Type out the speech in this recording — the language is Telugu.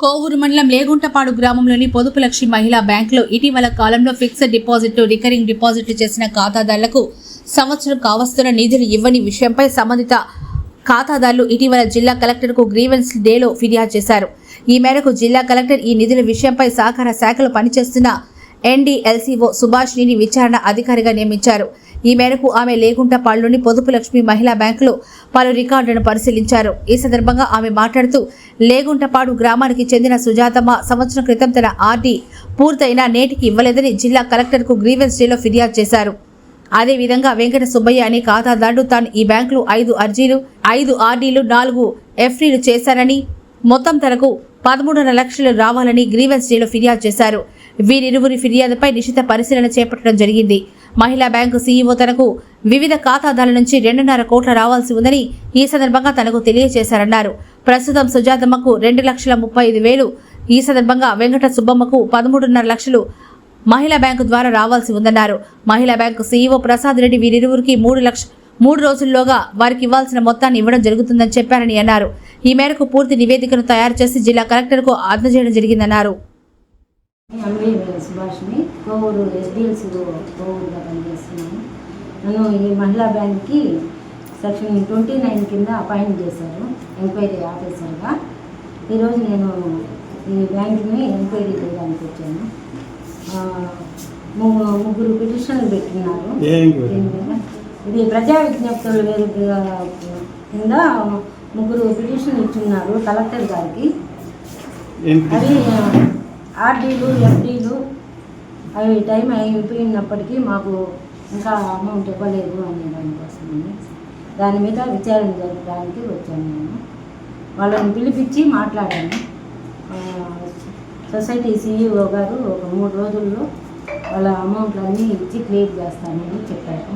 కోవూరు మండలం లేగుంటపాడు గ్రామంలోని పొదుపు లక్ష్మి మహిళా బ్యాంకులో ఇటీవల కాలంలో ఫిక్స్డ్ డిపాజిట్లు రికరింగ్ డిపాజిట్లు చేసిన ఖాతాదారులకు సంవత్సరం కావస్తున్న నిధులు ఇవ్వని విషయంపై సంబంధిత ఖాతాదారులు ఇటీవల జిల్లా కలెక్టర్కు గ్రీవెన్స్ డేలో ఫిర్యాదు చేశారు. ఈ మేరకు జిల్లా కలెక్టర్ ఈ నిధుల విషయంపై సహకార శాఖలో పనిచేస్తున్న ఎన్డీఎల్సీఓ సుభాష్ని విచారణ అధికారిగా నియమించారు. ఈ మేరకు ఆమె లేగుంటపాడులోని పొదుపు లక్ష్మి మహిళా బ్యాంకులో పలు రికార్డులను పరిశీలించారు. ఈ సందర్భంగా ఆమె మాట్లాడుతూ లేగుంటపాడు గ్రామానికి చెందిన సుజాతమ్మ సంవత్సరం క్రితం తన ఆర్డీ పూర్తయినా నేటికి ఇవ్వలేదని జిల్లా కలెక్టర్కు గ్రీవెన్స్ డేలో ఫిర్యాదు చేశారు. అదేవిధంగా వెంకట సుబ్బయ్య అనే ఖాతాదారుడు తాను ఈ బ్యాంకులో ఐదు అర్జీలు ఐదు ఆర్డీలు నాలుగు ఎఫ్డీలు చేశానని మొత్తం తనకు పదమూడున్నర లక్షలు రావాలని గ్రీవెన్స్ డేలో ఫిర్యాదు చేశారు. వీరిరువురి ఫిర్యాదుపై నిశిత పరిశీలన చేపట్టడం జరిగింది. మహిళా బ్యాంకు సీఈఓ తనకు వివిధ ఖాతాదారుల నుంచి రెండున్నర కోట్ల రావాల్సి ఉందని ఈ సందర్భంగా తనకు తెలియజేశారన్నారు. ప్రస్తుతం సుజాతమ్మకు రెండు లక్షల ముప్పై ఐదు వేలు. ఈ సందర్భంగా వెంకట సుబ్బమ్మకు పదమూడున్నర లక్షలు మహిళా బ్యాంకు ద్వారా రావాల్సి ఉందన్నారు. మహిళా బ్యాంకు సీఈఓ ప్రసాద్ రెడ్డి వీరిరువురికి మూడు లక్ష మూడు రోజుల్లోగా వారికి ఇవ్వాల్సిన మొత్తాన్ని ఇవ్వడం జరుగుతుందని చెప్పారని అన్నారు. ఈ మేరకు పూర్తి నివేదికను తయారు చేసి జిల్లా కలెక్టర్కు అందజేయడం జరిగిందన్నారు. ఎంవీ సుభాష్ని కోవూరు ఎస్డిఎల్సి కోవూరుగా పనిచేస్తున్నాను. నన్ను ఈ మహిళా బ్యాంక్కి సెక్షన్ ట్వంటీ నైన్ కింద అపాయింట్ చేశారు ఎంక్వైరీ ఆఫీసర్గా. ఈరోజు నేను ఈ బ్యాంక్ని ఎంక్వైరీ చేయడానికి వచ్చాను. ముగ్గురు పిటిషన్లు పెట్టినారు. ఇది ప్రజా విజ్ఞప్తుల వేదిక కింద ముగ్గురు పిటిషన్ ఇచ్చున్నారు కలెక్టర్ గారికి. అవి ఆర్డీలు ఎఫ్డీలు అవి టైం అయిపోయినప్పటికీ మాకు ఇంకా అమౌంట్ ఇవ్వలేదు అనే దానికోసమని దాని మీద విచారణ జరపడానికి వచ్చాను నేను. వాళ్ళని పిలిపించి మాట్లాడాను. సొసైటీ సీఈఓ గారు ఒక మూడు రోజుల్లో వాళ్ళ అమౌంట్లన్నీ ఇచ్చి క్లియర్ చేస్తానని చెప్పారు.